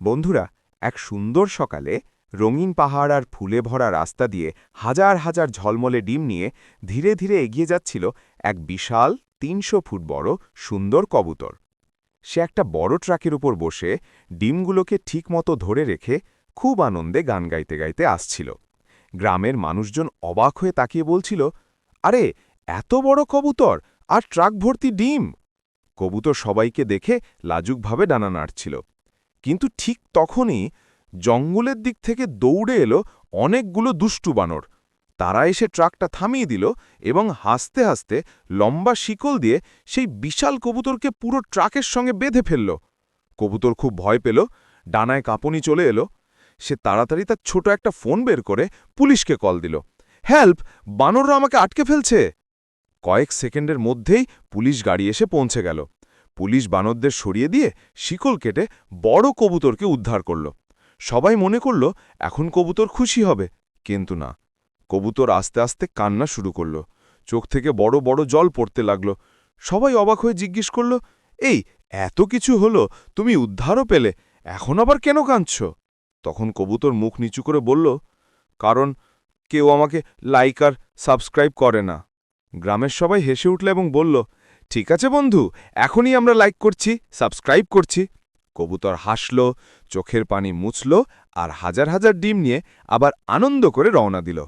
বন্ধুরা, এক সুন্দর সকালে রঙিন পাহাড় আর ফুলে ভরা রাস্তা দিয়ে হাজার হাজার ঝলমলে ডিম নিয়ে ধীরে ধীরে এগিয়ে যাচ্ছিল এক বিশাল তিনশো ফুট বড় সুন্দর কবুতর। সে একটা বড় ট্রাকের উপর বসে ডিমগুলোকে ঠিকমতো ধরে রেখে খুব আনন্দে গান গাইতে গাইতে আসছিল। গ্রামের মানুষজন অবাক হয়ে তাকিয়ে বলছিল, আরে, এত বড় কবুতর, আর ট্রাক ভর্তি ডিম! কবুতর সবাইকে দেখে লাজুকভাবে ডানা নাড়ছিল। কিন্তু ঠিক তখনই জঙ্গলের দিক থেকে দৌড়ে এলো অনেকগুলো দুষ্টু বানর। তারা এসে ট্রাকটা থামিয়ে দিল এবং হাসতে হাসতে লম্বা শিকল দিয়ে সেই বিশাল কবুতরকে পুরো ট্রাকের সঙ্গে বেঁধে ফেলল। কবুতর খুব ভয় পেল, ডানায় কাঁপনি চলে এলো। সে তাড়াতাড়ি তার ছোট একটা ফোন বের করে পুলিশকে কল দিল। হেল্প, বানররা আমাকে আটকে ফেলছে! কয়েক সেকেন্ডের মধ্যেই পুলিশ গাড়ি এসে পৌঁছে গেল। পুলিশ বানরদের সরিয়ে দিয়ে শিকল কেটে বড় কবুতরকে উদ্ধার করল। সবাই মনে করল, এখন কবুতর খুশি হবে। কিন্তু না, কবুতর আস্তে আস্তে কান্না শুরু করল। চোখ থেকে বড় বড় জল পড়তে লাগল। সবাই অবাক হয়ে জিজ্ঞেস করল, এই, এত কিছু হলো, তুমি উদ্ধারও পেলে, এখন আবার কেন কাঁদছ? তখন কবুতর মুখ নিচু করে বলল, কারণ কেউ আমাকে লাইক আর সাবস্ক্রাইব করে না। গ্রামের সবাই হেসে উঠল এবং বলল ঠিক আছে বন্ধু, এখনই আমরা লাইক করছি সাবস্ক্রাইব করছি। কবুতর হাসল, চোখের পানি মুছল আর হাজার হাজার ডিম নিয়ে আবার আনন্দ করে রওনা দিল।